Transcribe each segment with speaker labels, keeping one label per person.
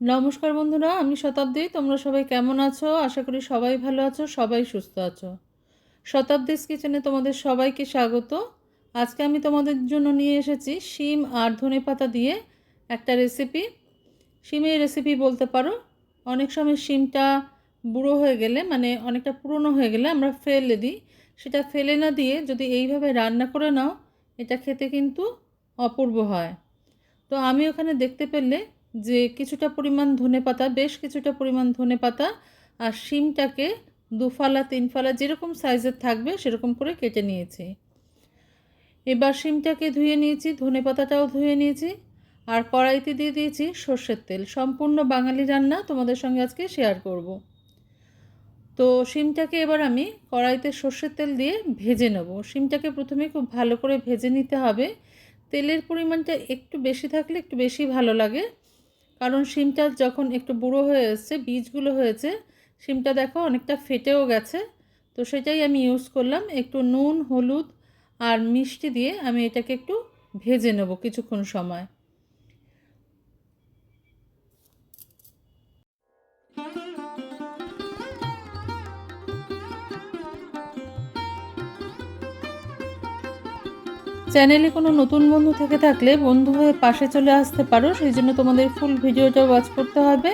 Speaker 1: নমস্কার বন্ধুরা, আমি শতাব্দী। তোমরা সবাই কেমন আছো? আশা করি সবাই ভালো আছো, সবাই সুস্থ আছো। শতাব্দীস কিচেনে তোমাদের সবাইকে স্বাগত। আজকে আমি তোমাদের জন্য নিয়ে এসেছি শিম আর ধনে পাতা দিয়ে একটা রেসিপি শিমের রেসিপি বলতে পারো, অনেক সময় শিমটা বুড়ো হয়ে গেলে মানে অনেকটা পুরনো হয়ে গেলে আমরা ফেলে দিই। সেটা ফেলে না দিয়ে যদি এইভাবে রান্না করে নাও, এটা খেতে কিন্তু অপূর্ব হয়। তো আমি ওখানে দেখতে পেলে যে কিছুটা পরিমাণ ধনে পাতা, বেশ কিছুটা পরিমাণ ধনে পাতা আর শিমটাকে দুফালা তিন ফালা যেরকম সাইজের থাকবে সেরকম করে কেটে নিয়েছি। এবার শিমটাকে ধুয়ে নিয়েছি, ধনে পাতাটাও ধুয়ে নিয়েছি আর কড়াইতে দিয়ে দিয়েছি সর্ষের তেল। সম্পূর্ণ বাঙালি রান্না তোমাদের সঙ্গে আজকে শেয়ার করব। তো শিমটাকে এবার আমি কড়াইতে সর্ষের তেল দিয়ে ভেজে নেব। শিমটাকে প্রথমে খুব ভালো করে ভেজে নিতে হবে। তেলের পরিমাণটা একটু বেশি থাকলে একটু বেশি ভালো লাগে। কারণ শিমটা যখন একটু বুড়ো হয়ে এসছে, বীজগুলো হয়েছে, শিমটা দেখো অনেকটা ফেটেও গেছে। তো সেটাই আমি ইউজ করলাম। একটু নুন, হলুদ আর মিষ্টি দিয়ে আমি এটাকে একটু ভেজে নেব কিছুক্ষণ সময়। চ্যানেলে কোনো নতুন বন্ধু থেকে থাকলে বন্ধু হয়ে পাশে চলে আসতে পারো, সেই জন্য তোমাদের ফুল ভিডিওটা ওয়াচ করতে হবে।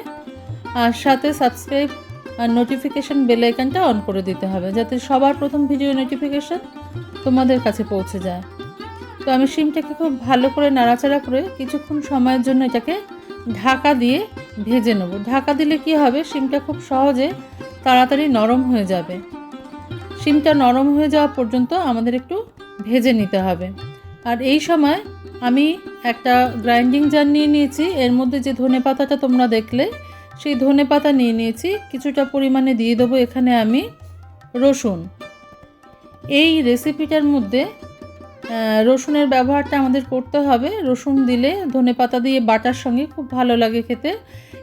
Speaker 1: আর সাথে সাবস্ক্রাইব আর নোটিফিকেশান বেল আইকনটা অন করে দিতে হবে, যাতে সবার প্রথম ভিডিও নোটিফিকেশান তোমাদের কাছে পৌঁছে যায়। তো আমি শিমটাকে খুব ভালো করে নাড়াচাড়া করে কিছুক্ষণ সময়ের জন্য এটাকে ঢাকা দিয়ে ভেজে নেব। ঢাকা দিলে কি হবে শিমটা খুব সহজে তাড়াতাড়ি নরম হয়ে যাবে। শিমটা নরম হয়ে যাওয়া পর্যন্ত আমাদের একটু ভেজে নিতে হবে। আর এই সময় আমি একটা গ্রাইন্ডিং জার নিয়ে নিয়েছি। এর মধ্যে যে ধনে পাতাটা তোমরা দেখলে, সেই ধনে পাতা নিয়ে নিয়েছি। কিছুটা পরিমাণে দিয়ে দেবো এখানে আমি রসুন। এই রেসিপিটার মধ্যে রসুনের ব্যবহারটা আমাদের করতে হবে। রসুন দিলে ধনে পাতা দিয়ে বাটার সঙ্গে খুব ভালো লাগে খেতে।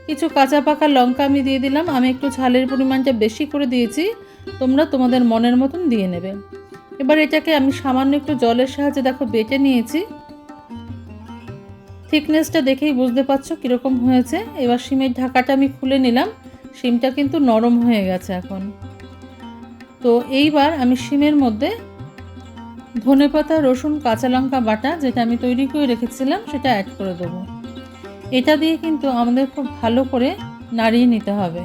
Speaker 1: কিছু কাঁচা পাকা লঙ্কা আমি দিয়ে দিলাম। আমি একটু ঝালের পরিমাণটা বেশি করে দিয়েছি। তোমরা তোমাদের মনের মতন দিয়ে নেবে। এবার এটাকে আমি সামান্য একটু জলের সাহায্যে দেখো বেটে নিয়েছি। থিকনেসটা দেখেই বুঝতে পারছ কীরকম হয়েছে। এবার সিমের ঢাকাটা আমি খুলে নিলাম। সিমটা কিন্তু নরম হয়ে গেছে এখন। তো এইবার আমি সিমের মধ্যে ধনেপাতা, রসুন, কাঁচা লঙ্কা বাটা যেটা আমি তৈরি করে রেখেছিলাম সেটা অ্যাড করে দেবো। এটা দিয়ে কিন্তু আমাদের খুব ভালো করে নাড়িয়ে নিতে হবে।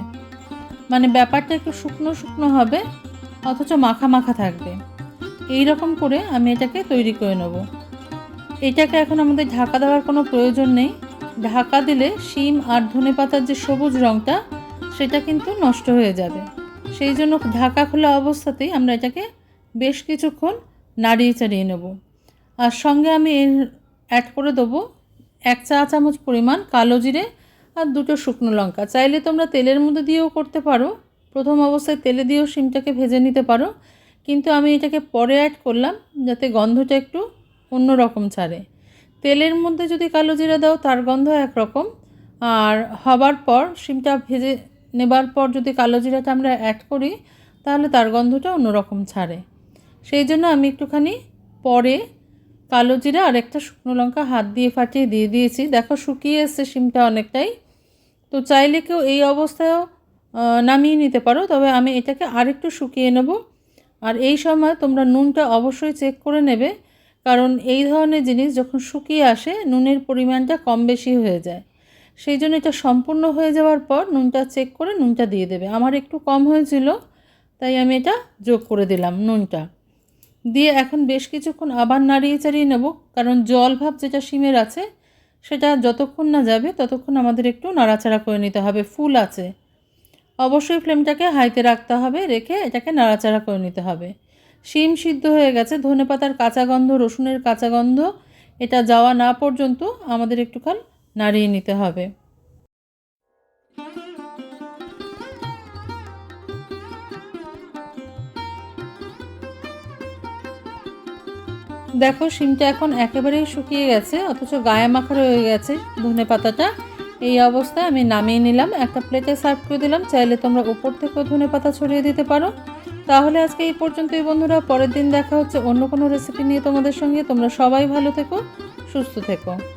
Speaker 1: মানে ব্যাপারটা একটু শুকনো শুকনো হবে, অথচ মাখা মাখা থাকবে। এই রকম করে আমি এটাকে তৈরি করে নেব। এটাকে এখন আমাদের ঢাকা দেওয়ার কোনো প্রয়োজন নেই। ঢাকা দিলে শিম আর ধনে পাতার যে সবুজ রঙটা সেটা কিন্তু নষ্ট হয়ে যাবে। সেই জন্য ঢাকা খোলা অবস্থাতেই আমরা এটাকে বেশ কিছুক্ষণ নাড়িয়ে চাড়িয়ে নেব। আর সঙ্গে আমি এর অ্যাড করে দেবো এক চা চামচ পরিমাণ কালো জিরে আর দুটো শুকনো লঙ্কা। চাইলে তোমরা তেলের মধ্যে দিয়েও করতে পারো। প্রথম অবস্থায় তেলে দিয়েও শিমটাকে ভেজে নিতে পারো। কিন্তু আমি এটাকে পরে অ্যাড করলাম যাতে গন্ধটা একটু অন্য রকম ছাড়ে। তেলের মধ্যে যদি কালো জিরা দাও, তার গন্ধ একরকম। আর হবার পর, শিমটা ভেজে নেবার পর যদি কালো জিরাটা আমরা অ্যাড করি, তাহলে তার গন্ধটা অন্যরকম ছাড়ে। সেই জন্য আমি একটুখানি পরে কালো জিরা আর একটা শুকনো লঙ্কা হাত দিয়ে ফাটিয়ে দিয়ে দিয়েছি। দেখো শুকিয়ে এসছে শিমটা অনেকটাই। তো চাইলে কেউ এই অবস্থায়ও নামিয়ে নিতে পারো, তবে আমি এটাকে আরেকটু শুকিয়ে নেব। আর এই সময় তোমরা নুনটা অবশ্যই চেক করে নেবে, কারণ এই ধরনের জিনিস যখন শুকিয়ে আসে, নুনের পরিমাণটা কম বেশি হয়ে যায়। সেই জন্য এটা সম্পূর্ণ হয়ে যাওয়ার পর নুনটা চেক করে নুনটা দিয়ে দেবে। আমার একটু কম হয়েছিল, তাই আমি এটা যোগ করে দিলাম নুনটা। দিয়ে এখন বেশ কিছুক্ষণ আবার নাড়িয়ে চাড়িয়ে নেব, কারণ জল ভাব যেটা শিমের আছে, সেটা যতক্ষণ না যাবে ততক্ষণ আমাদের একটু নাড়াচাড়া করে নিতে হবে, ফুল আছে। অবশ্যই ফ্লেমটাকে হাইতে রাখতে হবে, রেখে এটাকে নাড়াচাড়া করে নিতে হবে। শিম সিদ্ধ হয়ে গেছে, ধনে পাতার কাঁচা গন্ধ, রসুনের কাঁচা গন্ধ, এটা যাওয়া না পর্যন্ত আমাদের একটুখান নাড়িয়ে নিতে হবে। দেখো, শিমটা এখন একেবারেই শুকিয়ে গেছে, অথচ গায়ে মাখা রয়ে গেছে ধনে পাতাটা। এই অবস্থায় আমি নামিয়ে নিলাম, একটা প্লেটে সার্ভ করে দিলাম। চাইলে তোমরা উপর থেকেও ধনে পাতা ছড়িয়ে দিতে পারো। তাহলে আজকে এই পর্যন্তই বন্ধুরা, পরের দিন দেখা হচ্ছে অন্য কোনো রেসিপি নিয়ে তোমাদের সঙ্গে। তোমরা সবাই ভালো থেকো, সুস্থ থেকো।